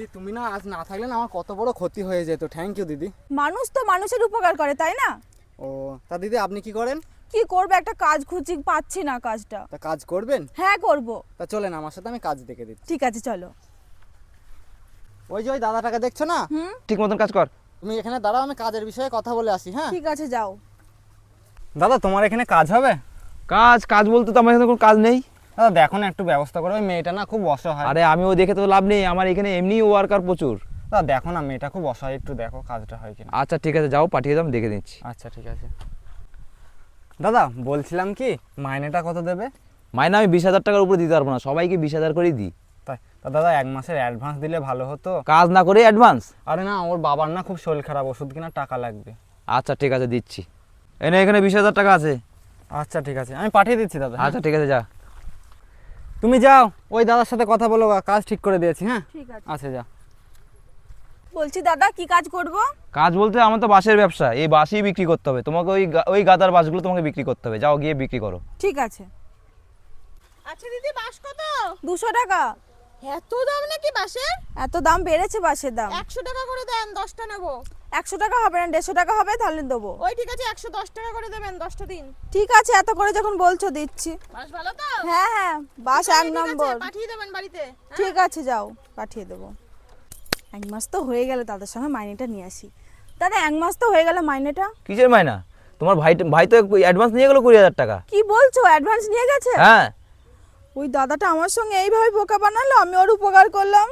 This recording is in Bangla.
দিদি তুমি না আজ না থাকলে না আমার কত বড় ক্ষতি হয়ে যেত। থ্যাংক ইউ দিদি। মানুষ তো মানুষের উপকার করে তাই না? ও তা দিদি আপনি কি করেন? কি করবে? একটা কাজ খুঁজছি পাচ্ছি না কাজটা। তা কাজ করবেন? হ্যাঁ করব। তা চলেন আমার সাথে আমি কাজ দেখে দিচ্ছি। ঠিক আছে চলো। ওই যে ওই দাদাটাকে দেখছ না? হুম? ঠিক মতন কাজ কর। তুমি এখানে দাঁড়াও আমি কাজের বিষয়ে কথা বলে আসি হ্যাঁ? ঠিক আছে যাও। দাদা তোমার এখানে কাজ হবে? কাজ কাজ বলতে তো আমার এখানে কোনো কাজ নেই। দাদা দেখো না একটু ব্যবস্থা করো ওই মেয়েটা না খুব অসহায়। আরে আমি ও দেখে তো লাভ নেই আমার এখানে এমনি ওয়ার্কার প্রচুর। দাদা দেখো না মেয়েটা খুব অসহায় একটু দেখো কাজটা হয় কিনা। আচ্ছা ঠিক আছে যাও পাঠিয়ে দাও আমি দেখে দিচ্ছি আচ্ছা ঠিক আছে। দাদা বলছিলাম কি মাইনেটা কত দেবে? মাইনে আমি বিশ হাজার টাকার উপরে দিতে পারব না সবাইকে বিশ হাজার করেই দিই। তাই তা দাদা এক মাসের অ্যাডভান্স দিলে ভালো হতো? কাজ না করে অ্যাডভান্স আরে না ওর বাবার না খুব শরীর খারাপ ওষুধ কিনা টাকা লাগবে। আচ্ছা ঠিক আছে দিচ্ছি। এনে এখানে বিশ হাজার টাকা আছে। আচ্ছা ঠিক আছে আমি পাঠিয়ে দিচ্ছি দাদা হ্যাঁ? আচ্ছা ঠিক আছে যা। তুমি যাও। ওই দাদার সাথে কথা বলো কাজ ঠিক করে দিয়েছি হ্যাঁ? ঠিক আছে। আচ্ছা যা বলছি দাদা কি কাজ করব? কাজ বলতে আমার তো বাসের ব্যবসা এই বাসই বিক্রি করতে হবে। তোমাকে ওই গা- ওই গাদার বাসগুলো তোমাকে বিক্রি করতে হবে। যাও গিয়ে বিক্রি করো। ঠিক আছে। আচ্ছা দিদি বাস কত? দুশো টাকা। এত দাম নাকি বাসের এত দাম বেড়েছে বাসের দাম। একশো টাকা করে দেন দশটা নেব। একশো টাকা হবে না দেড়শো টাকা হবে তাহলে দেবো। ওই ঠিক আছে একশো দশ টাকা করে দেবেন দশটা দিন। ঠিক আছে এত করে যখন বলছো দিচ্ছি। বাস ভালো তো? হ্যাঁ হ্যাঁ বাস এক নম্বর। পাঠিয়ে দেবেন বাড়িতে হ্যাঁ? ঠিক আছে যাও পাঠিয়ে দেবো। এক মাস তো হয়ে গেল দাদার সঙ্গে মাইনেটা নিয়ে আসি। দাদা এক মাস তো হয়ে গেল মাইনেটা? কিসের মাইনা? তোমার ভাই ভাই তো অ্যাডভান্স নিয়ে গেলো কুড়ি হাজার টাকা। কি বলছো অ্যাডভান্স নিয়ে গেছে? হ্যাঁ। ওই দাদাটা আমার সঙ্গে এইভাবে বোকা বানালো আমি ওর উপকার করলাম।